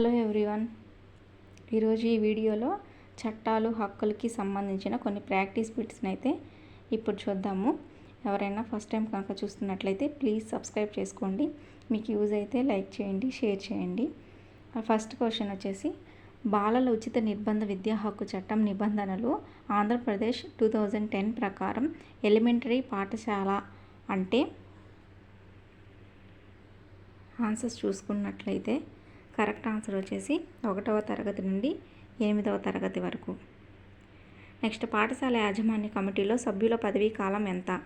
Hello everyone. ఈరోజు ఈ వీడియోలో చట్టాలు హక్కులకి సంబంధించిన కొన్ని ప్రాక్టీస్ బిట్స్ని అయితే ఇప్పుడు చూద్దాము. ఎవరైనా ఫస్ట్ టైం కనుక చూస్తున్నట్లయితే ప్లీజ్ సబ్స్క్రైబ్ చేసుకోండి. మీకు యూజ్ అయితే లైక్ చేయండి షేర్ చేయండి. ఫస్ట్ క్వశ్చన్ వచ్చేసి బాలల ఉచిత నిర్బంధ విద్యా హక్కు చట్టం నిబంధనలు ఆంధ్రప్రదేశ్ టూ థౌజండ్ టెన్ ప్రకారం ఎలిమెంటరీ పాఠశాల అంటే ఆన్సర్స్ చూసుకున్నట్లయితే కరెక్ట్ ఆన్సర్ వచ్చేసి ఒకటవ తరగతి నుండి ఎనిమిదవ తరగతి వరకు. నెక్స్ట్ పాఠశాల యాజమాన్య కమిటీలో సభ్యుల పదవీ కాలం ఎంత?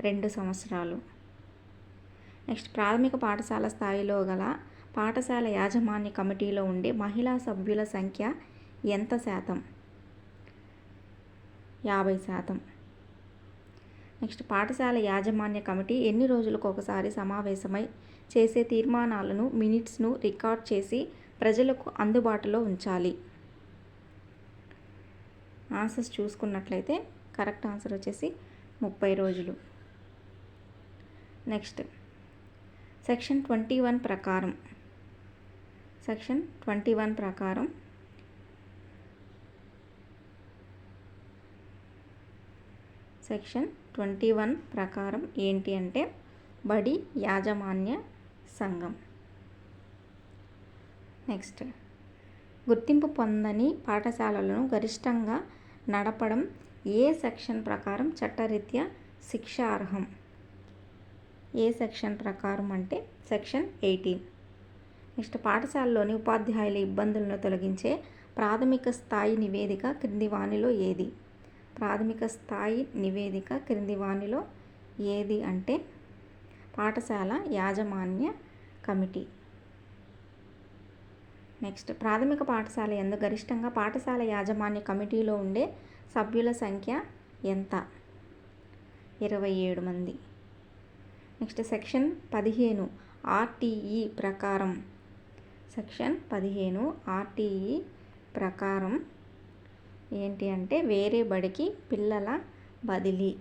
రెండు సంవత్సరాలు. నెక్స్ట్ ప్రాథమిక పాఠశాల స్థాయిలో గల పాఠశాల యాజమాన్య కమిటీలో ఉండే మహిళా సభ్యుల సంఖ్య ఎంత శాతం? యాభై శాతం. నెక్స్ట్ పాఠశాల యాజమాన్య కమిటీ ఎన్ని రోజులకు ఒకసారి సమావేశమై చేసే తీర్మానాలను మినిట్స్ను రికార్డ్ చేసి ప్రజలకు అందుబాటులో ఉంచాలి? ఆన్సర్స్ చూసుకున్నట్లయితే కరెక్ట్ ఆన్సర్ వచ్చేసి ముప్పై రోజులు. నెక్స్ట్ సెక్షన్ ట్వంటీ వన్ ప్రకారం సెక్షన్ ట్వంటీ వన్ ప్రకారం సెక్షన్ ట్వంటీ వన్ ప్రకారం ఏంటి అంటే బడి యాజమాన్య సంఘం. నెక్స్ట్. గుర్తింపు పొందని పాఠశాలలను గరిష్టంగా నడపడం ఏ సెక్షన్ ప్రకారం చట్టరీత్యా శిక్షార్హం? ఏ సెక్షన్ ప్రకారం అంటే సెక్షన్ ఎయిటీన్. నెక్స్ట్. పాఠశాలలోని ఉపాధ్యాయుల ఇబ్బందులను తొలగించే ప్రాథమిక స్థాయి నివేదిక క్రింది వాణిలో ఏది? ప్రాథమిక స్థాయి నివేదిక క్రింది వాణిలో ఏది అంటే పాఠశాల యాజమాన్య కమిటీ. నెక్స్ట్ ప్రాథమిక పాఠశాల ఎందు గరిష్టంగా పాఠశాల యాజమాన్య కమిటీలో ఉండే సభ్యుల సంఖ్య ఎంత? ఇరవై ఏడు మంది. నెక్స్ట్ సెక్షన్ పదిహేను ఆర్టీఈ ప్రకారం. సెక్షన్ పదిహేను ఆర్టీఈ ప్రకారం ఏంటి అంటే వేరే బడికి పిల్లల బదిలీ.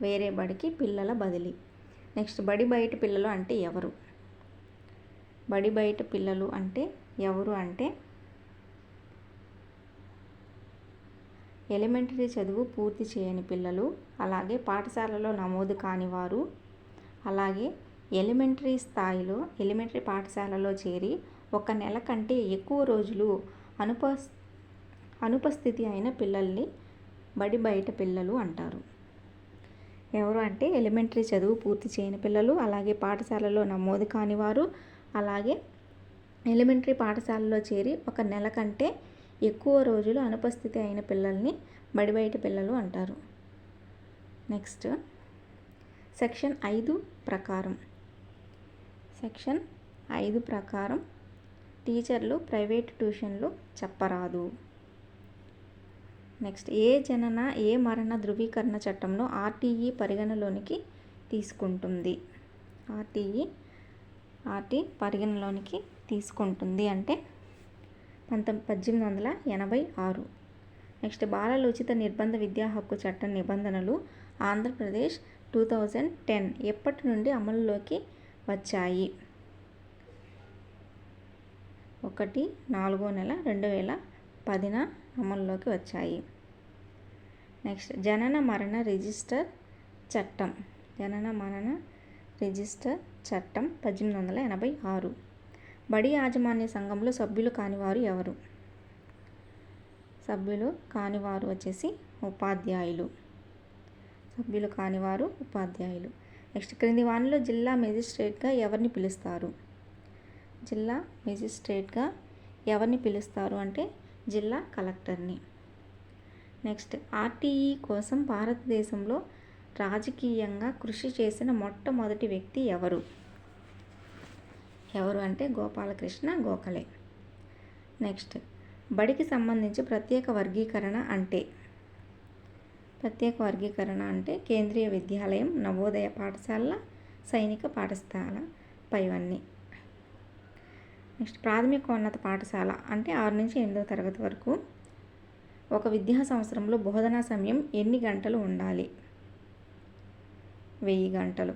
వేరే బడికి పిల్లల బదిలీ. నెక్స్ట్ బడి బయట పిల్లలు అంటే ఎవరు? బడి బయట పిల్లలు అంటే ఎవరు అంటే ఎలిమెంటరీ చదువు పూర్తి చేయని పిల్లలు అలాగే పాఠశాలలో నమోదు కాని వారు అలాగే ఎలిమెంటరీ స్థాయిలో ఎలిమెంటరీ పాఠశాలలో చేరి ఒక నెల కంటే ఎక్కువ రోజులు అనుపస్ అనుపస్థితి అయిన పిల్లల్ని బడి బయట పిల్లలు అంటారు. ఎవరు అంటే ఎలిమెంటరీ చదువు పూర్తి చేయని పిల్లలు అలాగే పాఠశాలలో నమోదు కాని వారు అలాగే ఎలిమెంటరీ పాఠశాలలో చేరి ఒక నెల కంటే ఎక్కువ రోజులు అనుపస్థితి అయిన పిల్లల్ని బడి బయట పిల్లలు అంటారు. నెక్స్ట్ సెక్షన్ ఐదు ప్రకారం. సెక్షన్ ఐదు ప్రకారం టీచర్లు ప్రైవేట్ ట్యూషన్లు చెప్పరాదు. నెక్స్ట్ ఏ జనన ఏ మరణ ధృవీకరణ చట్టంలో ఆర్టీఈ పరిగణలోనికి తీసుకుంటుంది? ఆర్టీఈ ఆర్టీ పరిగణలోనికి తీసుకుంటుంది అంటే పంతొమ్మిది పద్దెనిమిది వందల ఎనభై ఆరు. నెక్స్ట్ బాలల ఉచిత నిర్బంధ విద్యా హక్కు చట్ట నిబంధనలు ఆంధ్రప్రదేశ్ టూ థౌజండ్ టెన్ ఎప్పటి నుండి అమలులోకి వచ్చాయి? ఒకటి నాలుగో నెల రెండు వేల పదిన అమల్లోకి వచ్చాయి. నెక్స్ట్ జనన మరణ రిజిస్టర్ చట్టం. జనన మరణ రిజిస్టర్ చట్టం పద్దెనిమిది వందల ఎనభై ఆరు. బడి యాజమాన్య సంఘంలో సభ్యులు కానివారు ఎవరు? సభ్యులు కానివారు వచ్చేసి ఉపాధ్యాయులు. సభ్యులు కానివారు ఉపాధ్యాయులు. నెక్స్ట్ క్రింది వానిలో జిల్లా మెజిస్ట్రేట్గా ఎవరిని పిలుస్తారు? జిల్లా మెజిస్ట్రేట్గా ఎవరిని పిలుస్తారు అంటే జిల్లా కలెక్టర్ని. నెక్స్ట్ ఆర్టీఈ కోసం భారతదేశంలో రాజకీయంగా కృషి చేసిన మొట్టమొదటి వ్యక్తి ఎవరు? ఎవరు అంటే గోపాలకృష్ణ గోఖలే. నెక్స్ట్ బడికి సంబంధించి ప్రత్యేక వర్గీకరణ అంటే? ప్రత్యేక వర్గీకరణ అంటే కేంద్రీయ విద్యాలయం నవోదయ పాఠశాల సైనిక పాఠశాల పైవన్నీ. నెక్స్ట్ ప్రాథమికోన్నత పాఠశాల అంటే ఆరు నుంచి ఎనిమిదవ తరగతి వరకు ఒక విద్యా సంవత్సరంలో బోధనా సమయం ఎన్ని గంటలు ఉండాలి? వెయ్యి గంటలు.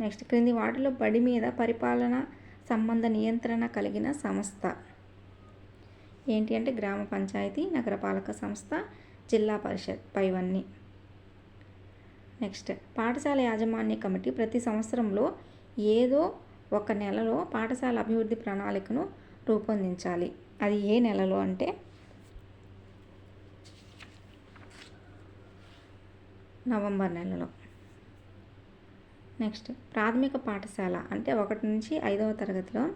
నెక్స్ట్ క్రింది వాటిలో బడి మీద పరిపాలన సంబంధ నియంత్రణ కలిగిన సంస్థ. ఏంటి అంటే గ్రామ పంచాయతీ నగరపాలక సంస్థ జిల్లా పరిషత్ పైవన్నీ. నెక్స్ట్ పాఠశాల యాజమాన్య కమిటీ ప్రతి సంవత్సరంలో ఏదో ఒక నెలలో పాఠశాల అభివృద్ధి ప్రణాళికను రూపొందించాలి. అది ఏ నెలలో అంటే? నవంబర్ నెలలో. నెక్స్ట్. ప్రాథమిక పాఠశాల అంటే ఒకటి నుంచి ఐదవ తరగతిలో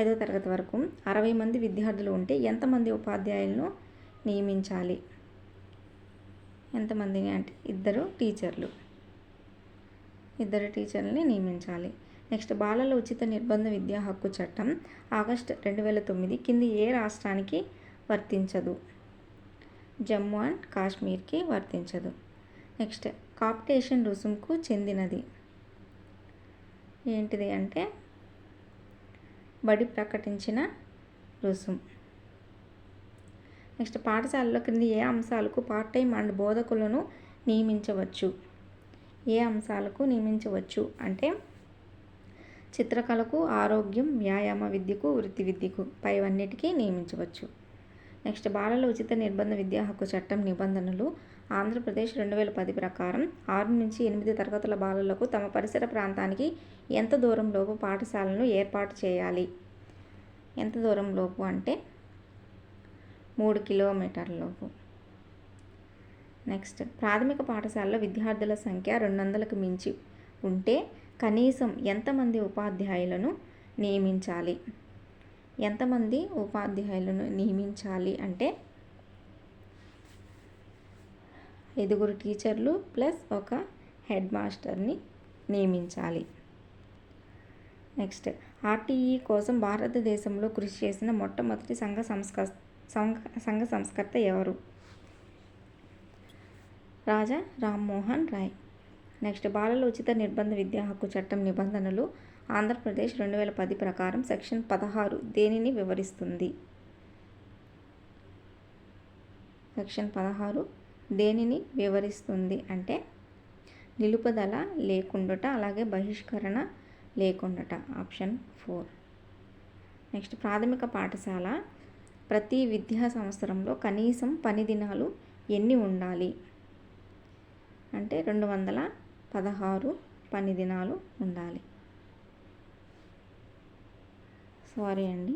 ఐదవ తరగతి వరకు అరవై మంది విద్యార్థులు ఉంటే ఎంతమంది ఉపాధ్యాయులను నియమించాలి? ఎంతమందిని అంటే? ఇద్దరు టీచర్లు. ఇద్దరు టీచర్లని నియమించాలి. నెక్స్ట్ బాలల ఉచిత నిర్బంధ విద్యా హక్కు చట్టం ఆగస్ట్ రెండు వేల తొమ్మిది కింది ఏ రాష్ట్రానికి వర్తించదు? జమ్మూ అండ్ కాశ్మీర్కి వర్తించదు. నెక్స్ట్ కాప్టేషన్ రుసుముకు చెందినది. ఏంటిది అంటే బడి ప్రకటించిన రుసుం నెక్స్ట్ పాఠశాలలో క్రింది ఏ అంశాలకు పార్ట్ టైం అండ్ బోధకులను నియమించవచ్చు? ఏ అంశాలకు నియమించవచ్చు అంటే చిత్రకళకు ఆరోగ్యం వ్యాయామ విద్యకు వృత్తి విద్యకు పైవన్నిటికీ నియమించవచ్చు. నెక్స్ట్ బాలల ఉచిత నిర్బంధ విద్యా హక్కు చట్టం నిబంధనలు ఆంధ్రప్రదేశ్ రెండు వేల పది ప్రకారం ఆరు నుంచి ఎనిమిది తరగతుల బాలలకు తమ పరిసర ప్రాంతానికి ఎంత దూరంలోపు పాఠశాలను ఏర్పాటు చేయాలి? ఎంత దూరంలోపు అంటే మూడు కిలోమీటర్లలోపు నెక్స్ట్ ప్రాథమిక పాఠశాలలో విద్యార్థుల సంఖ్య రెండు వందలకు మించి ఉంటే కనీసం ఎంతమంది ఉపాధ్యాయులను నియమించాలి? ఎంతమంది ఉపాధ్యాయులను నియమించాలి అంటే ఐదుగురు టీచర్లు ప్లస్ ఒక హెడ్ మాస్టర్ని నియమించాలి. నెక్స్ట్ ఆర్టీఈ కోసం భారతదేశంలో కృషి చేసిన మొట్టమొదటి సంఘ సంస్క సంఘ సంస్కర్త ఎవరు? రాజా రామ్మోహన్ రాయ్. నెక్స్ట్ బాలల ఉచిత నిర్బంధ విద్యా హక్కు చట్టం నిబంధనలు ఆంధ్రప్రదేశ్ రెండు వేల పది ప్రకారం సెక్షన్ పదహారు దేనిని వివరిస్తుంది? సెక్షన్ పదహారు దేనిని వివరిస్తుంది అంటే నిలుపుదల లేకుండుట అలాగే బహిష్కరణ లేకుండుట ఆప్షన్ ఫోర్. నెక్స్ట్ ప్రాథమిక పాఠశాల ప్రతి విద్యా సంవత్సరంలో కనీసం పని దినాలు ఎన్ని ఉండాలి? అంటే రెండు వందల పదహారు పని దినాలు ఉండాలి. సారీ అండి.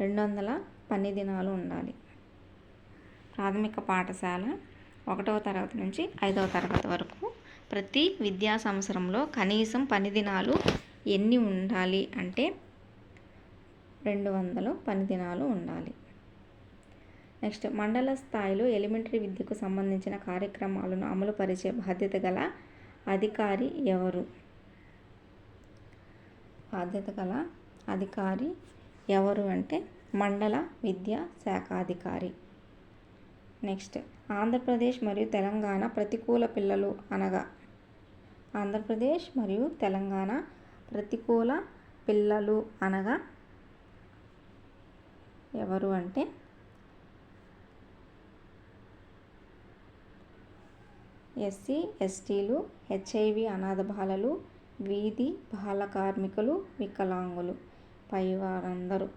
రెండు వందల పని దినాలు ఉండాలి. ప్రాథమిక పాఠశాల ఒకటవ తరగతి నుంచి ఐదవ తరగతి వరకు ప్రతి విద్యా సంవత్సరంలో కనీసం పని దినాలు ఎన్ని ఉండాలి అంటే రెండు వందలు పని దినాలు ఉండాలి. నెక్స్ట్ మండల స్థాయిలో ఎలిమెంటరీ విద్యకు సంబంధించిన కార్యక్రమాలను అమలు పరిచే బాధ్యత గల అధికారి ఎవరు? బాధ్యత గల అధికారి ఎవరు అంటే మండల విద్యా శాఖాధికారి నెక్స్ట్ ఆంధ్రప్రదేశ్ మరియు తెలంగాణ ప్రతికూల పిల్లలు అనగా? ఆంధ్రప్రదేశ్ మరియు తెలంగాణ ప్రతికూల పిల్లలు అనగా? ఎవరు అంటే ఎస్సీ ఎస్టీలు హెచ్ఐవి అనాథ బాలలు వీధి బాల కార్మికులు వికలాంగులు. పై వారందరూ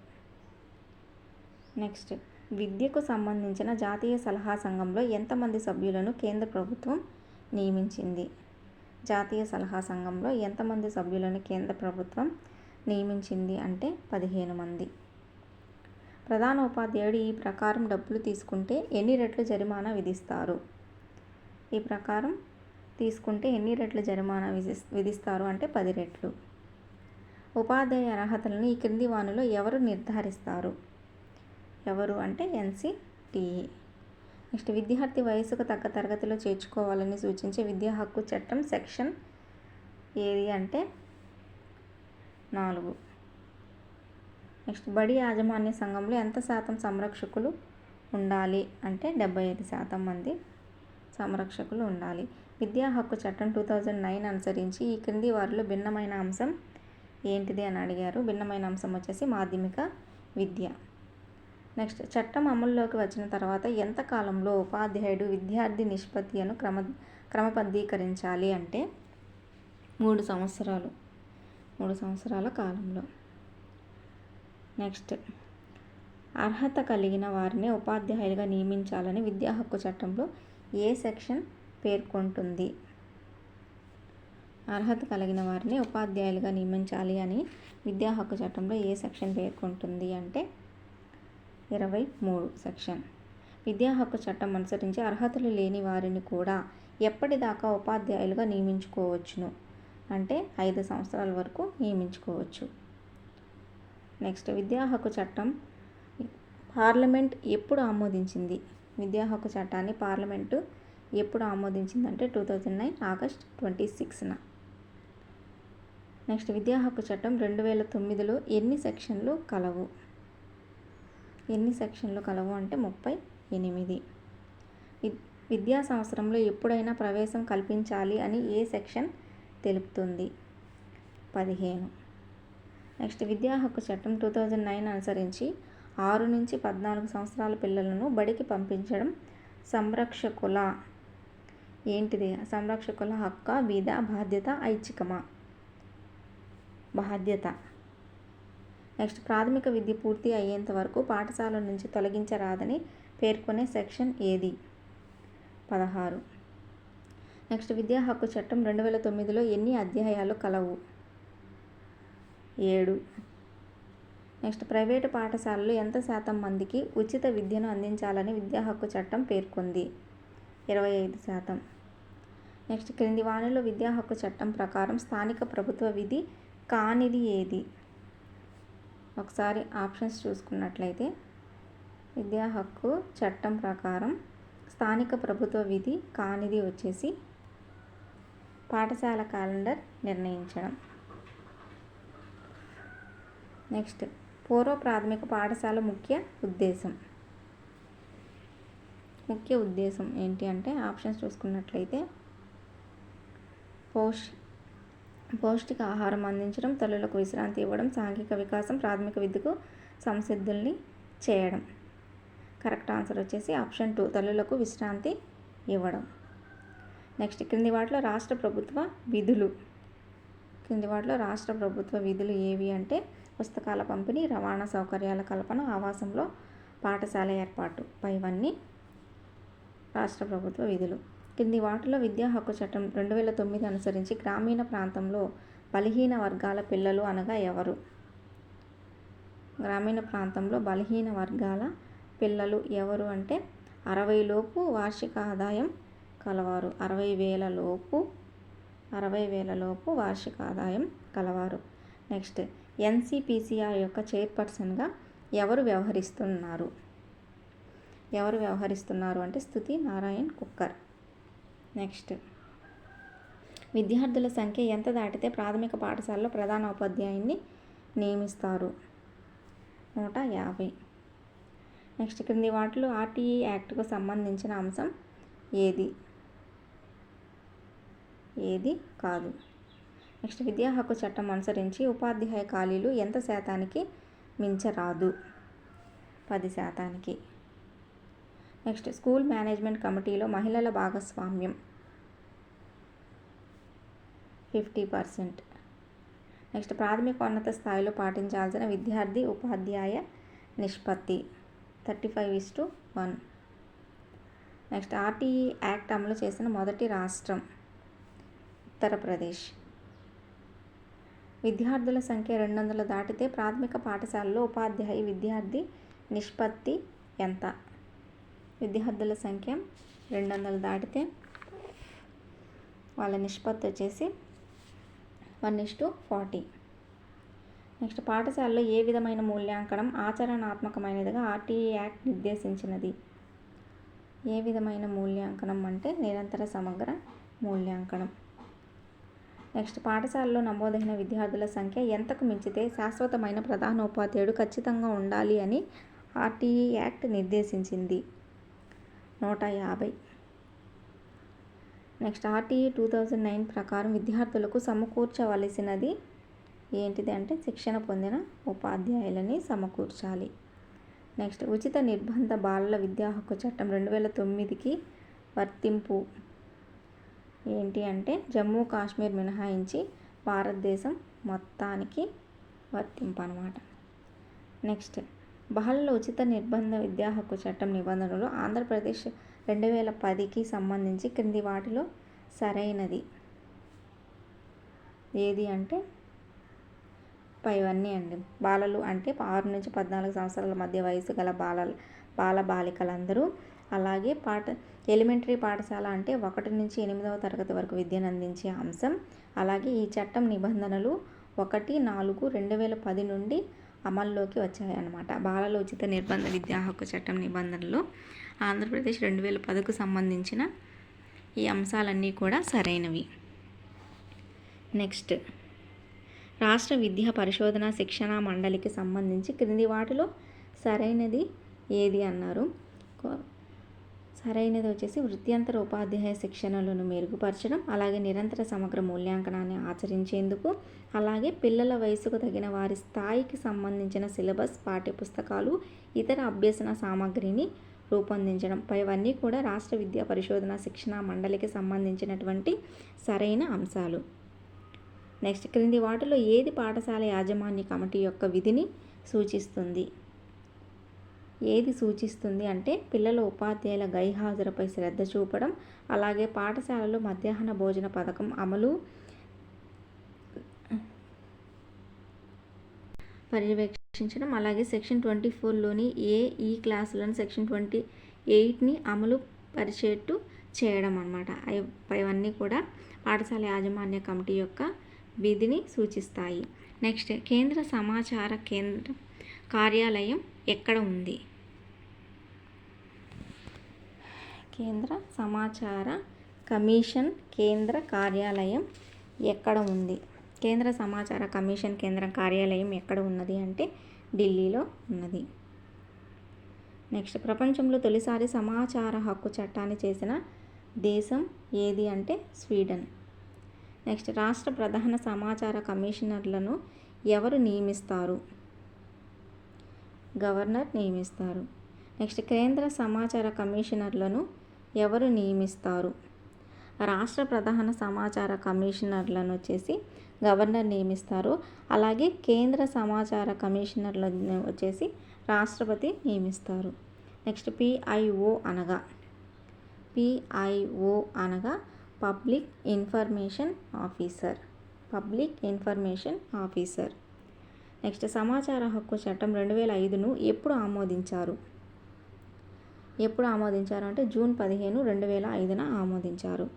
నెక్స్ట్. విద్యకు సంబంధించిన జాతీయ సలహా సంఘంలో ఎంతమంది సభ్యులను కేంద్ర ప్రభుత్వం నియమించింది? జాతీయ సలహా సంఘంలో ఎంతమంది సభ్యులను కేంద్ర ప్రభుత్వం నియమించింది అంటే పదిహేను మంది. ప్రధాన ఉపాధ్యాయుడు ఈ ప్రకారం డబ్బులు తీసుకుంటే ఎన్ని రెట్లు జరిమానా విధిస్తారు? ఈ ప్రకారం తీసుకుంటే ఎన్ని రెట్లు జరిమానా విధిస్తారు అంటే పది రెట్లు. ఉపాధ్యాయ అర్హతలను ఈ క్రింది వానులో ఎవరు నిర్ధారిస్తారు? ఎవరు అంటే ఎన్సిటిఈ నెక్స్ట్ విద్యార్థి వయసుకు తగ్గ తరగతిలో చేర్చుకోవాలని సూచించే విద్యా హక్కు చట్టం సెక్షన్ ఏది అంటే నాలుగు. నెక్స్ట్ బడి యాజమాన్య సంఘంలో ఎంత శాతం సంరక్షకులు ఉండాలి అంటే డెబ్బై ఐదు శాతం మంది. సంరక్షకులు ఉండాలి. విద్యా హక్కు చట్టం టూ థౌజండ్ నైన్ అనుసరించి ఈ క్రింది వారిలో భిన్నమైన అంశం ఏంటిది అని అడిగారు. భిన్నమైన అంశం వచ్చేసి మాధ్యమిక విద్య. నెక్స్ట్ చట్టం అమల్లోకి వచ్చిన తర్వాత ఎంత కాలంలో ఉపాధ్యాయుడు విద్యార్థి నిష్పత్తిను క్రమ క్రమబద్ధీకరించాలి అంటే మూడు సంవత్సరాలు. మూడు సంవత్సరాల కాలంలో. నెక్స్ట్ అర్హత కలిగిన వారిని ఉపాధ్యాయులుగా నియమించాలని విద్యా హక్కు చట్టంలో ఏ సెక్షన్ పేర్కొంటుంది? అర్హత కలిగిన వారిని ఉపాధ్యాయులుగా నియమించాలి అని విద్యా హక్కు చట్టంలో ఏ సెక్షన్ పేర్కొంటుంది అంటే ఇరవై మూడు సెక్షన్. విద్యా హక్కు చట్టం అనుసరించి అర్హతలు లేని వారిని కూడా ఎప్పటిదాకా ఉపాధ్యాయులుగా నియమించుకోవచ్చును. అంటే ఐదు సంవత్సరాల వరకు నియమించుకోవచ్చు. నెక్స్ట్ విద్యా హక్కు చట్టం పార్లమెంట్ ఎప్పుడు ఆమోదించింది? విద్యా హక్కు చట్టాన్ని పార్లమెంటు ఎప్పుడు ఆమోదించిందంటే two thousand nine August twenty సిక్స్న. Next విద్యా హక్కు చట్టం రెండు వేల తొమ్మిదిలో ఎన్ని సెక్షన్లు కలవు? ఎన్ని సెక్షన్లు కలవు అంటే ముప్పై ఎనిమిది. విద్యా సంవత్సరంలో ఎప్పుడైనా ప్రవేశం కల్పించాలి అని ఏ సెక్షన్ తెలుపుతుంది? పదిహేను. నెక్స్ట్ విద్యా హక్కు చట్టం టూ థౌజండ్ నైన్ అనుసరించి ఆరు నుంచి పద్నాలుగు సంవత్సరాల పిల్లలను బడికి పంపించడం సంరక్షకుల ఏంటిది? సంరక్షకుల హక్క విధ బాధ్యత ఐచ్ఛికమా? బాధ్యత. నెక్స్ట్ ప్రాథమిక విద్య పూర్తి అయ్యేంత వరకు పాఠశాల నుంచి తొలగించరాదని పేర్కొనే సెక్షన్ ఏది? పదహారు. నెక్స్ట్ విద్యా హక్కు చట్టం రెండు వేల తొమ్మిదిలో ఎన్ని అధ్యాయాలు కలవు? ఏడు. నెక్స్ట్ ప్రైవేటు పాఠశాలలు ఎంత శాతం మందికి ఉచిత విద్యను అందించాలని విద్యా హక్కు చట్టం పేర్కొంది? ఇరవై ఐదు శాతం. నెక్స్ట్ క్రింది వాణిలో విద్యా హక్కు చట్టం ప్రకారం స్థానిక ప్రభుత్వ విధి కానిది ఏది? ఒకసారి ఆప్షన్స్ చూసుకున్నట్లయితే విద్యా హక్కు చట్టం ప్రకారం స్థానిక ప్రభుత్వ విధి కానిది వచ్చేసి పాఠశాల క్యాలెండర్ నిర్ణయించడం. నెక్స్ట్ పూర్వ ప్రాథమిక పాఠశాల ముఖ్య ఉద్దేశం. ముఖ్య ఉద్దేశం ఏంటి అంటే ఆప్షన్స్ చూసుకున్నట్లయితే పోష్ పౌష్టిక ఆహారం అందించడం తల్లులకు విశ్రాంతి ఇవ్వడం సాంఘిక వికాసం ప్రాథమిక విద్యకు సంసిద్ధుల్ని చేయడం. కరెక్ట్ ఆన్సర్ వచ్చేసి ఆప్షన్ టూ తల్లులకు విశ్రాంతి ఇవ్వడం. నెక్స్ట్ క్రింది వాటిలో రాష్ట్ర ప్రభుత్వ విధులు. క్రింది వాటిలో రాష్ట్ర ప్రభుత్వ విధులు ఏవి అంటే పుస్తకాల పంపిణీ రవాణా సౌకర్యాల కల్పన ఆవాసంలో పాఠశాల ఏర్పాటు. పైవన్నీ రాష్ట్ర ప్రభుత్వ విధులు. కింది వాటిలో విద్యా హక్కు చట్టం రెండు వేల తొమ్మిది అనుసరించి గ్రామీణ ప్రాంతంలో బలహీన వర్గాల పిల్లలు అనగా ఎవరు? గ్రామీణ ప్రాంతంలో బలహీన వర్గాల పిల్లలు ఎవరు అంటే అరవై లోపు వార్షిక ఆదాయం కలవారు. అరవై వేల లోపు అరవై వేల లోపు వార్షిక ఆదాయం కలవారు. నెక్స్ట్ ఎన్సిపిసిఆర్ యొక్క చైర్పర్సన్గా ఎవరు వ్యవహరిస్తున్నారు? ఎవరు వ్యవహరిస్తున్నారు అంటే స్థుతి నారాయణ్ కుక్కర్. నెక్స్ట్. విద్యార్థుల సంఖ్య ఎంత దాటితే ప్రాథమిక పాఠశాలలో ప్రధాన ఉపాధ్యాయుని నియమిస్తారు? నూట యాభై. నెక్స్ట్. క్రింది వాటిలో ఆర్టీఈ యాక్ట్కు సంబంధించిన అంశం ఏది? ఏది కాదు. నెక్స్ట్ విద్యా హక్కు చట్టం అనుసరించి ఉపాధ్యాయ ఖాళీలు ఎంత శాతానికి మించరాదు? పది శాతానికి. నెక్స్ట్ స్కూల్ మేనేజ్మెంట్ కమిటీలో మహిళల భాగస్వామ్యం. Fifty percent. నెక్స్ట్ ప్రాథమికోన్నత స్థాయిలో పాటించాల్సిన విద్యార్థి ఉపాధ్యాయ నిష్పత్తి. Thirty five is to one next RTE act అమలు చేసిన మొదటి రాష్ట్రం. ఉత్తరప్రదేశ్. విద్యార్థుల సంఖ్య రెండు వందలు దాటితే ప్రాథమిక పాఠశాలలో ఉపాధ్యాయ విద్యార్థి నిష్పత్తి ఎంత? విద్యార్థుల సంఖ్య రెండు వందలు దాటితే వాళ్ళ నిష్పత్తి వచ్చేసి one is to forty. Next పాఠశాలలో ఏ విధమైన మూల్యాంకనం ఆచరణాత్మకమైనదిగా ఆర్టీఈ యాక్ట్ నిర్దేశించినది? ఏ విధమైన మూల్యాంకనం అంటే నిరంతర సమగ్ర మూల్యాంకనం. నెక్స్ట్ పాఠశాలలో నమోదైన విద్యార్థుల సంఖ్య ఎంతకు మించితే శాశ్వతమైన ప్రధాన ఉపాధ్యాయుడు ఖచ్చితంగా ఉండాలి అని ఆర్టీఈ యాక్ట్ నిర్దేశించింది. నూట యాభై. Next RTE two thousand nine ప్రకారం విద్యార్థులకు సమకూర్చవలసినది ఏంటిది అంటే శిక్షణ పొందిన ఉపాధ్యాయులని సమకూర్చాలి. నెక్స్ట్ ఉచిత నిర్బంధ బాలల విద్యా హక్కు చట్టం రెండు వేల తొమ్మిదికి వర్తింపు. ఏంటి అంటే జమ్మూ కాశ్మీర్ మినహాయించి భారతదేశం మొత్తానికి వర్తింపు అనమాట నెక్స్ట్ బహళ ఉచిత నిర్బంధ విద్యా హక్కు చట్టం నిబంధనలు ఆంధ్రప్రదేశ్ రెండు వేల పదికి సంబంధించి క్రింది వాటిలో సరైనది. ఏది అంటే? పైవన్నీ అండి. బాలలు అంటే ఆరు నుంచి పద్నాలుగు సంవత్సరాల మధ్య వయసు గల బాల బాల బాలికలందరూ అలాగే పాఠ ఎలిమెంటరీ పాఠశాల అంటే ఒకటి నుంచి ఎనిమిదవ తరగతి వరకు విద్యను అందించే అంశం. అలాగే ఈ చట్టం నిబంధనలు ఒకటి నాలుగు రెండు వేల పది నుండి అమల్లోకి వచ్చాయన్నమాట. బాలల ఉచిత నిర్బంధ విద్యా హక్కు చట్టం నిబంధనలు ఆంధ్రప్రదేశ్ రెండు వేల పదకు సంబంధించిన ఈ అంశాలన్నీ కూడా సరైనవి. నెక్స్ట్ రాష్ట్ర విద్యా పరిశోధన శిక్షణ మండలికి సంబంధించి క్రింది వాటిలో సరైనది ఏది అన్నారు? సరైనది వచ్చేసి వృత్యంతర ఉపాధ్యాయ శిక్షణలను మెరుగుపరచడం అలాగే నిరంతర సమగ్ర మూల్యాంకనాన్ని ఆచరించేందుకు అలాగే పిల్లల వయసుకు తగిన వారి స్థాయికి సంబంధించిన సిలబస్ పాఠ్యపుస్తకాలు ఇతర అభ్యసన సామాగ్రిని రూపొందించడం. పైవన్నీ కూడా రాష్ట్ర విద్యా పరిశోధన శిక్షణ మండలికి సంబంధించినటువంటి సరైన అంశాలు. నెక్స్ట్ క్రింది వాటిలో ఏది పాఠశాల యాజమాన్య కమిటీ యొక్క విధిని సూచిస్తుంది? ఏది సూచిస్తుంది అంటే పిల్లల ఉపాధ్యాయుల గైహాజరుపై శ్రద్ధ చూపడం అలాగే పాఠశాలలో మధ్యాహ్న భోజన పథకం అమలు పర్యవేక్షించడం అలాగే సెక్షన్ ట్వంటీ ఫోర్లోని ఏ ఈ క్లాసులను సెక్షన్ ట్వంటీ ఎయిట్ని అమలు పరిచేట్టు చేయడం అనమాట ఇవన్నీ కూడా పాఠశాల యాజమాన్య కమిటీ యొక్క విధిని సూచిస్తాయి. నెక్స్ట్ కేంద్ర సమాచార కేంద్ర కార్యాలయం ఎక్కడ ఉంది? కేంద్ర సమాచార కమిషన్ కేంద్ర కార్యాలయం ఎక్కడ ఉంది? కేంద్ర సమాచార కమిషన్ కేంద్ర కార్యాలయం ఎక్కడ ఉన్నది అంటే ఢిల్లీలో ఉన్నది. నెక్స్ట్ ప్రపంచంలో తొలిసారి సమాచార హక్కు చట్టాన్ని చేసిన దేశం ఏది అంటే స్వీడన్. నెక్స్ట్ రాష్ట్ర ప్రధాన సమాచార కమిషనర్లను ఎవరు నియమిస్తారు? గవర్నర్ నియమిస్తారు. నెక్స్ట్ కేంద్ర సమాచార కమిషనర్లను ఎవరు నియమిస్తారు? రాష్ట్ర ప్రధాన సమాచార కమిషనర్లను వచ్చేసి గవర్నర్ నియమిస్తారు. అలాగే కేంద్ర సమాచార కమిషనర్లను వచ్చేసి రాష్ట్రపతి నియమిస్తారు. నెక్స్ట్ పిఐఓ అనగా పిఐఓ అనగా public information officer. Public information officer. Next సమాచార హక్కు చట్టం రెండు వేల ఐదును ఎప్పుడు ఆమోదించారు? ఎప్పుడు ఆమోదించారు అంటే జూన్ పదిహేను రెండు వేల ఐదున ఆమోదించారు.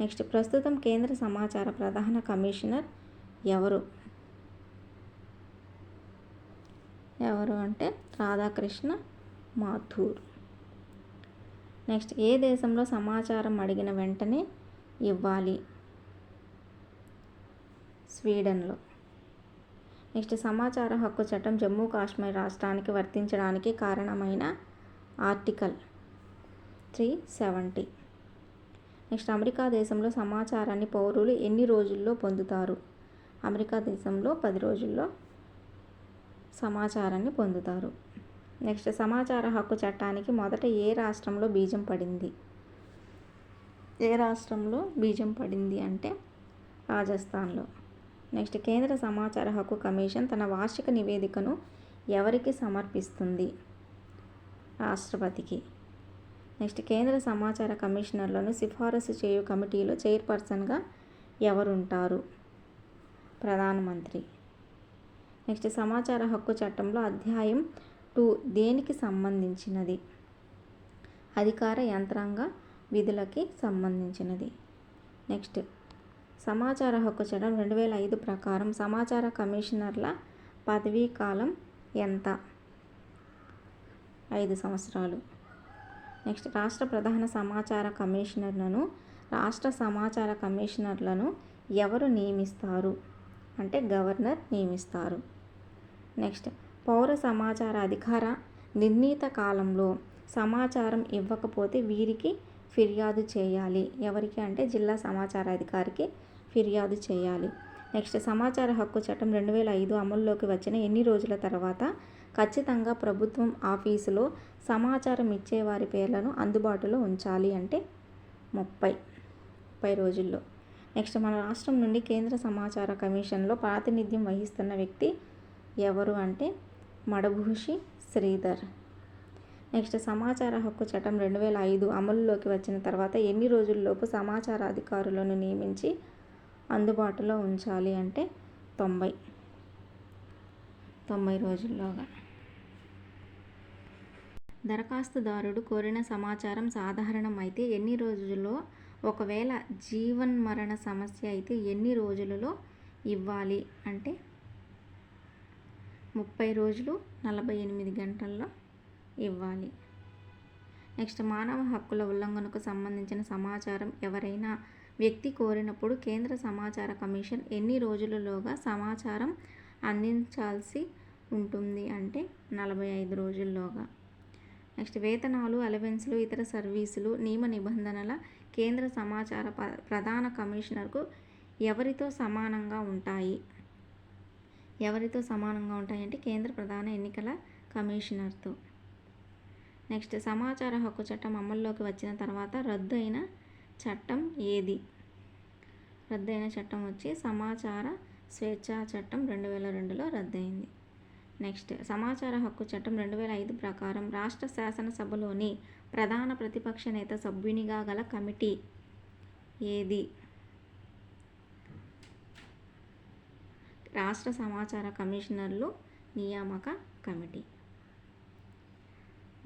నెక్స్ట్ ప్రస్తుతం కేంద్ర సమాచార ప్రధాన కమిషనర్ ఎవరు? ఎవరు అంటే రాధాకృష్ణ మాథూర్. నెక్స్ట్ ఏ దేశంలో సమాచారం అడిగిన వెంటనే ఇవ్వాలి? స్వీడన్లో. నెక్స్ట్ సమాచార హక్కు చట్టం జమ్మూ కాశ్మీర్ రాష్ట్రానికి వర్తించడానికి కారణమైన article three seventy. Next America దేశంలో సమాచారాన్ని పౌరులు ఎన్ని రోజుల్లో పొందుతారు? అమెరికా దేశంలో పది రోజుల్లో సమాచారాన్ని పొందుతారు. నెక్స్ట్ సమాచార హక్కు చట్టానికి మొదట ఏ రాష్ట్రంలో బీజం పడింది? ఏ రాష్ట్రంలో బీజం పడింది అంటే రాజస్థాన్లో. నెక్స్ట్ కేంద్ర సమాచార హక్కు కమిషన్ తన వార్షిక నివేదికను ఎవరికి సమర్పిస్తుంది? రాష్ట్రపతికి. నెక్స్ట్ కేంద్ర సమాచార కమిషనర్లను సిఫారసు చేయు కమిటీలో చైర్పర్సన్గా ఎవరుంటారు? ప్రధానమంత్రి. నెక్స్ట్ సమాచార హక్కు చట్టంలో అధ్యాయం టూ దేనికి సంబంధించినది? అధికార యంత్రాంగ విధులకి సంబంధించినది. నెక్స్ట్ సమాచార హక్కు చట్టం రెండు వేల ఐదు ప్రకారం సమాచార కమిషనర్ల పదవీ కాలం ఎంత? ఐదు సంవత్సరాలు. నెక్స్ట్ రాష్ట్ర ప్రధాన సమాచార కమిషనర్లను రాష్ట్ర సమాచార కమిషనర్లను ఎవరు నియమిస్తారు? అంటే గవర్నర్ నియమిస్తారు. నెక్స్ట్ పౌర సమాచార అధికార నిర్ణీత కాలంలో సమాచారం ఇవ్వకపోతే వీరికి ఫిర్యాదు చేయాలి. ఎవరికి అంటే జిల్లా సమాచార అధికారికి ఫిర్యాదు చేయాలి. నెక్స్ట్ సమాచార హక్కు చట్టం రెండు వేల ఐదు అమల్లోకి వచ్చిన ఎన్ని రోజుల తర్వాత ఖచ్చితంగా ప్రభుత్వం ఆఫీసులో సమాచారం ఇచ్చేవారి పేర్లను అందుబాటులో ఉంచాలి అంటే ముప్పై ముప్పై రోజుల్లో. నెక్స్ట్ మన రాష్ట్రం నుండి కేంద్ర సమాచార కమిషన్లో ప్రాతినిధ్యం వహిస్తున్న వ్యక్తి ఎవరు అంటే మడభూషి శ్రీధర్. నెక్స్ట్ సమాచార హక్కు చట్టం రెండు వేల ఐదు అమలులోకి వచ్చిన తర్వాత ఎన్ని రోజుల్లోపు సమాచార అధికారులను నియమించి అందుబాటులో ఉంచాలి అంటే తొంభై తొంభై రోజుల్లోగా. దరఖాస్తుదారుడు కోరిన సమాచారం సాధారణం అయితే ఎన్ని రోజుల్లో? ఒకవేళ జీవన్ మరణ సమస్య అయితే ఎన్ని రోజులలో ఇవ్వాలి? అంటే ముప్పై రోజులు నలభై ఎనిమిది గంటల్లో ఇవ్వాలి. నెక్స్ట్ మానవ హక్కుల ఉల్లంఘనకు సంబంధించిన సమాచారం ఎవరైనా వ్యక్తి కోరినప్పుడు కేంద్ర సమాచార కమిషన్ ఎన్ని రోజులలోగా సమాచారం అందించాల్సి ఉంటుంది? అంటే నలభై ఐదు రోజుల్లోగా. నెక్స్ట్ వేతనాలు అలవెన్స్లు ఇతర సర్వీసులు నియమ నిబంధనల కేంద్ర సమాచార ప్రధాన కమిషనర్కు ఎవరితో సమానంగా ఉంటాయి? ఎవరితో సమానంగా ఉంటాయంటే కేంద్ర ప్రధాన ఎన్నికల కమిషనర్తో. నెక్స్ట్ సమాచార హక్కు చట్టం అమల్లోకి వచ్చిన తర్వాత రద్దు అయిన చట్టం ఏది? రద్దయిన చట్టం వచ్చి సమాచార స్వేచ్ఛా చట్టం రెండు వేల రెండులో రద్దయింది. నెక్స్ట్. సమాచార హక్కు చట్టం రెండు వేల ఐదు ప్రకారం రాష్ట్ర శాసనసభలోని ప్రధాన ప్రతిపక్ష నేత సభ్యునిగా గల కమిటీ ఏది? రాష్ట్ర సమాచార కమిషనర్లు నియామక కమిటీ.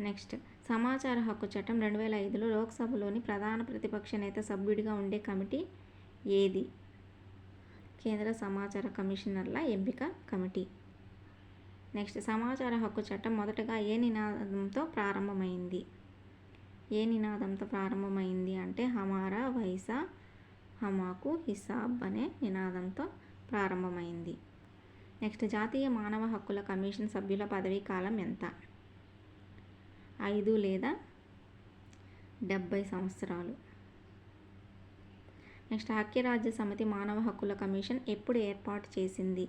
నెక్స్ట్. సమాచార హక్కు చట్టం రెండు వేల ఐదులో లోక్సభలోని ప్రధాన ప్రతిపక్ష నేత సభ్యుడిగా ఉండే కమిటీ ఏది? కేంద్ర సమాచార కమిషనర్ల ఎంపిక కమిటీ. నెక్స్ట్ సమాచార హక్కు చట్టం మొదటగా ఏ నినాదంతో ప్రారంభమైంది? ఏ నినాదంతో ప్రారంభమైంది అంటే హమారా వైసా హమాకు హిసాబ్ అనే నినాదంతో ప్రారంభమైంది. నెక్స్ట్ జాతీయ మానవ హక్కుల కమిషన్ సభ్యుల పదవీ కాలం ఎంత? ఐదు లేదా డెబ్భై సంవత్సరాలు. నెక్స్ట్ ఐక్యరాజ్య సమితి మానవ హక్కుల కమిషన్ ఎప్పుడు ఏర్పాటు చేసింది?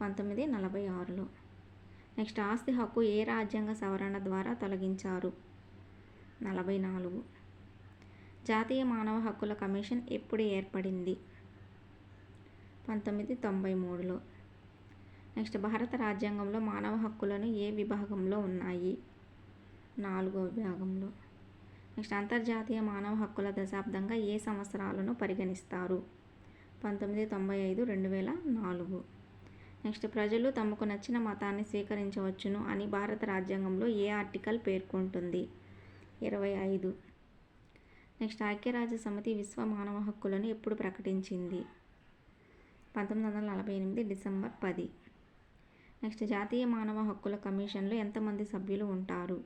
పంతొమ్మిది నలభై ఆరులో. నెక్స్ట్ ఆస్తి హక్కు ఏ రాజ్యాంగ సవరణ ద్వారా తొలగించారు? నలభై నాలుగు. జాతీయ మానవ హక్కుల కమిషన్ ఎప్పుడు ఏర్పడింది? పంతొమ్మిది తొంభై మూడులో. నెక్స్ట్ భారత రాజ్యాంగంలో మానవ హక్కులను ఏ విభాగంలో ఉన్నాయి? నాలుగో విభాగంలో. నెక్స్ట్ అంతర్జాతీయ మానవ హక్కుల దశాబ్దంగా ఏ సంవత్సరాలను పరిగణిస్తారు? పంతొమ్మిది తొంభై ఐదు రెండు వేల నాలుగు. నెక్స్ట్ ప్రజలు తమకు నచ్చిన మతాన్ని స్వీకరించవచ్చును అని భారత రాజ్యాంగంలో ఏ ఆర్టికల్ పేర్కొంటుంది? ఇరవై ఐదు. నెక్స్ట్ ఐక్యరాజ్య సమితి విశ్వ మానవ హక్కులను ఎప్పుడు ప్రకటించింది? పంతొమ్మిది వందల నలభై ఎనిమిది డిసెంబర్ పది. నెక్స్ట్ జాతీయ మానవ హక్కుల కమిషన్లో ఎంతమంది సభ్యులు ఉంటారు?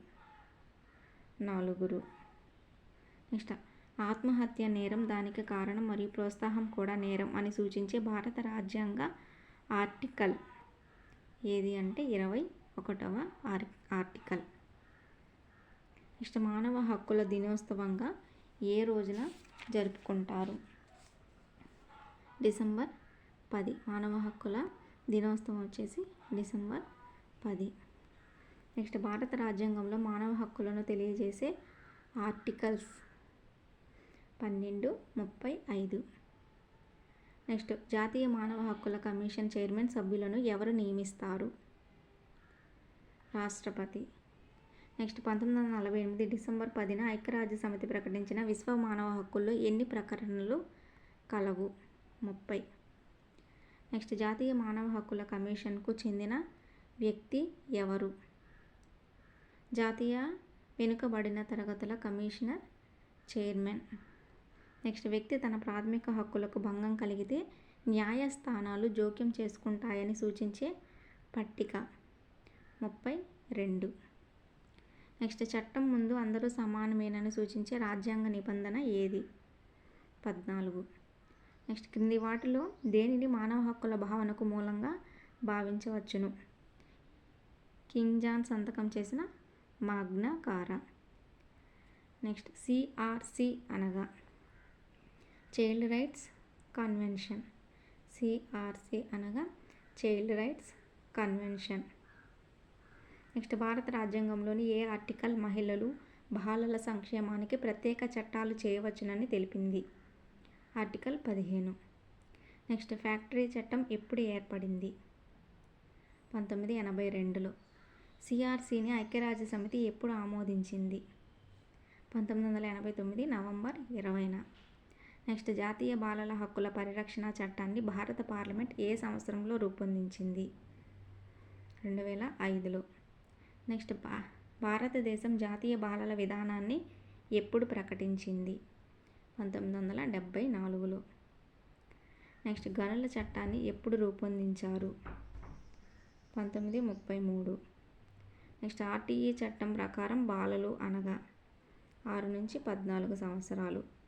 నాలుగురు. నెక్స్ట్ ఆత్మహత్య నేరం దానికి కారణం మరియు ప్రోత్సాహం కూడా నేరం అని సూచించే భారత రాజ్యాంగ ఆర్టికల్. ఏది అంటే ఇరవై ఒకటవ ఆర్ ఆర్టికల్. నెక్స్ట్ మానవ హక్కుల దినోత్సవంగా ఏ రోజున జరుపుకుంటారు? డిసెంబర్ పది. మానవ హక్కుల దినోత్సవం వచ్చేసి డిసెంబర్ పది. నెక్స్ట్ భారత రాజ్యాంగంలో మానవ హక్కులను తెలియజేసే ఆర్టికల్స్ పన్నెండు ముప్పై ఐదు. నెక్స్ట్. జాతీయ మానవ హక్కుల కమిషన్ చైర్మన్ సభ్యులను ఎవరు నియమిస్తారు? రాష్ట్రపతి. నెక్స్ట్. పంతొమ్మిది వందల నలభై ఎనిమిది డిసెంబర్ పదిన ఐక్యరాజ్య సమితి ప్రకటించిన విశ్వ మానవ హక్కుల్లో ఎన్ని ప్రకటనలు కలవు? ముప్పై. నెక్స్ట్. జాతీయ మానవ హక్కుల కమిషన్కు చెందిన వ్యక్తి ఎవరు? జాతీయ వెనుకబడిన తరగతుల కమిషనర్ చైర్మన్. నెక్స్ట్ వ్యక్తి తన ప్రాథమిక హక్కులకు భంగం కలిగితే న్యాయస్థానాలు జోక్యం చేసుకుంటాయని సూచించే పట్టిక. ముప్పై రెండు. నెక్స్ట్ చట్టం ముందు అందరూ సమానమేనని సూచించే రాజ్యాంగ నిబంధన ఏది? పద్నాలుగు. నెక్స్ట్ క్రింది వాటిలో దేనిని మానవ హక్కుల భావనకు మూలంగా భావించవచ్చును? కింగ్ జాన్ సంతకం చేసిన మాగ్నా కారా నెక్స్ట్ సిఆర్సి అనగా చైల్డ్ రైట్స్ కన్వెన్షన్. సిఆర్సి అనగా చైల్డ్ రైట్స్ కన్వెన్షన్. నెక్స్ట్ భారత రాజ్యాంగంలోని ఏ ఆర్టికల్ మహిళలు బాలల సంక్షేమానికి ప్రత్యేక చట్టాలు చేయవచ్చునని తెలిపింది? ఆర్టికల్ పదిహేను. నెక్స్ట్ ఫ్యాక్టరీ చట్టం ఎప్పుడు ఏర్పడింది? పంతొమ్మిది ఎనభై రెండులో. సిఆర్సిని ఐక్యరాజ్య సమితి ఎప్పుడు ఆమోదించింది? పంతొమ్మిది వందల ఎనభై తొమ్మిది నవంబర్ ఇరవైన. నెక్స్ట్ జాతీయ బాలల హక్కుల పరిరక్షణ చట్టాన్ని భారత పార్లమెంట్ ఏ సంవత్సరంలో రూపొందించింది? రెండు వేల ఐదులో. నెక్స్ట్ భా భారతదేశం జాతీయ బాలల విధానాన్ని ఎప్పుడు ప్రకటించింది? పంతొమ్మిది వందల డెబ్భై నాలుగులో. నెక్స్ట్ గనుల చట్టాన్ని ఎప్పుడు రూపొందించారు? పంతొమ్మిది ముప్పై మూడు. నెక్స్ట్ ఆర్టీఈ చట్టం ప్రకారం బాలలు అనగా ఆరు నుంచి పద్నాలుగు సంవత్సరాలు.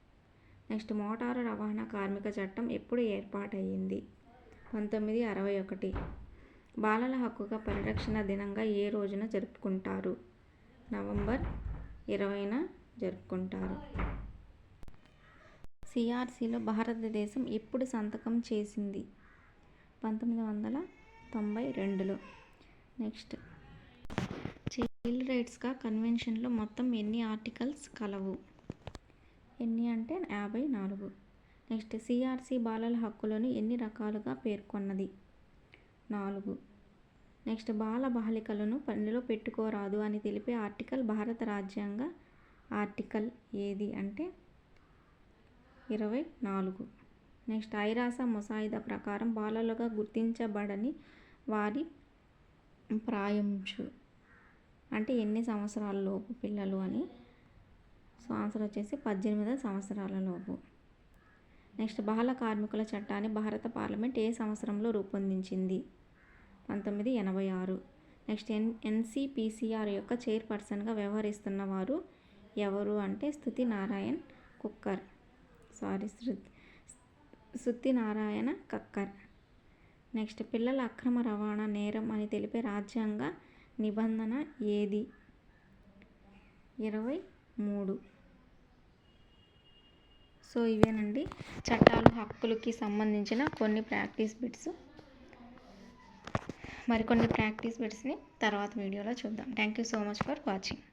నెక్స్ట్ మోటారు రవాణా కార్మిక చట్టం ఎప్పుడు ఏర్పాటయ్యింది? పంతొమ్మిది అరవై ఒకటి. బాలల హక్కుగా పరిరక్షణ దినంగా ఏ రోజున జరుపుకుంటారు? నవంబర్ ఇరవైన జరుపుకుంటారు. సిఆర్సిలో భారతదేశం ఎప్పుడు సంతకం చేసింది? పంతొమ్మిది వందల తొంభై రెండులో. నెక్స్ట్. చైల్డ్ రైట్స్గా కన్వెన్షన్లో మొత్తం ఎన్ని ఆర్టికల్స్ కలవు? ఎన్ని అంటే యాభై నాలుగు. నెక్స్ట్ సిఆర్సి బాలల హక్కులను ఎన్ని రకాలుగా పేర్కొన్నది? నాలుగు. నెక్స్ట్ బాల బాలికలను పనిలో పెట్టుకోరాదు అని తెలిపే ఆర్టికల్ భారత రాజ్యాంగ ఆర్టికల్ ఏది అంటే ఇరవై నాలుగు. నెక్స్ట్ ఐరాస ముసాయిదా ప్రకారం బాలలుగా గుర్తించబడని వారి ప్రాయంచు అంటే ఎన్ని సంవత్సరాల లోపు పిల్లలు అని సో ఆన్సర్ వచ్చేసి పద్దెనిమిది సంవత్సరాల లోపు. నెక్స్ట్ బాల కార్మికుల చట్టాన్ని భారత పార్లమెంట్ ఏ సంవత్సరంలో రూపొందించింది? పంతొమ్మిది ఎనభై ఆరు. నెక్స్ట్ ఎన్ ఎన్సిపిసిఆర్ యొక్క చైర్పర్సన్గా వ్యవహరిస్తున్న వారు ఎవరు అంటే Stuti Narayan cooker. Sorry Shruti Shruti Narayana Kakkar. Next పిల్లల అక్రమ రవాణా నేరం అని తెలిపే రాజ్యాంగ నిబంధన ఏది? ఇరవై మూడు. సో ఇవేనండి. చట్టాలు హక్కులకి సంబంధించిన కొన్ని ప్రాక్టీస్ బిట్స్. మరికొన్ని ప్రాక్టీస్ బిట్స్ని తర్వాత వీడియోలో చూద్దాం. Thank you so much for watching.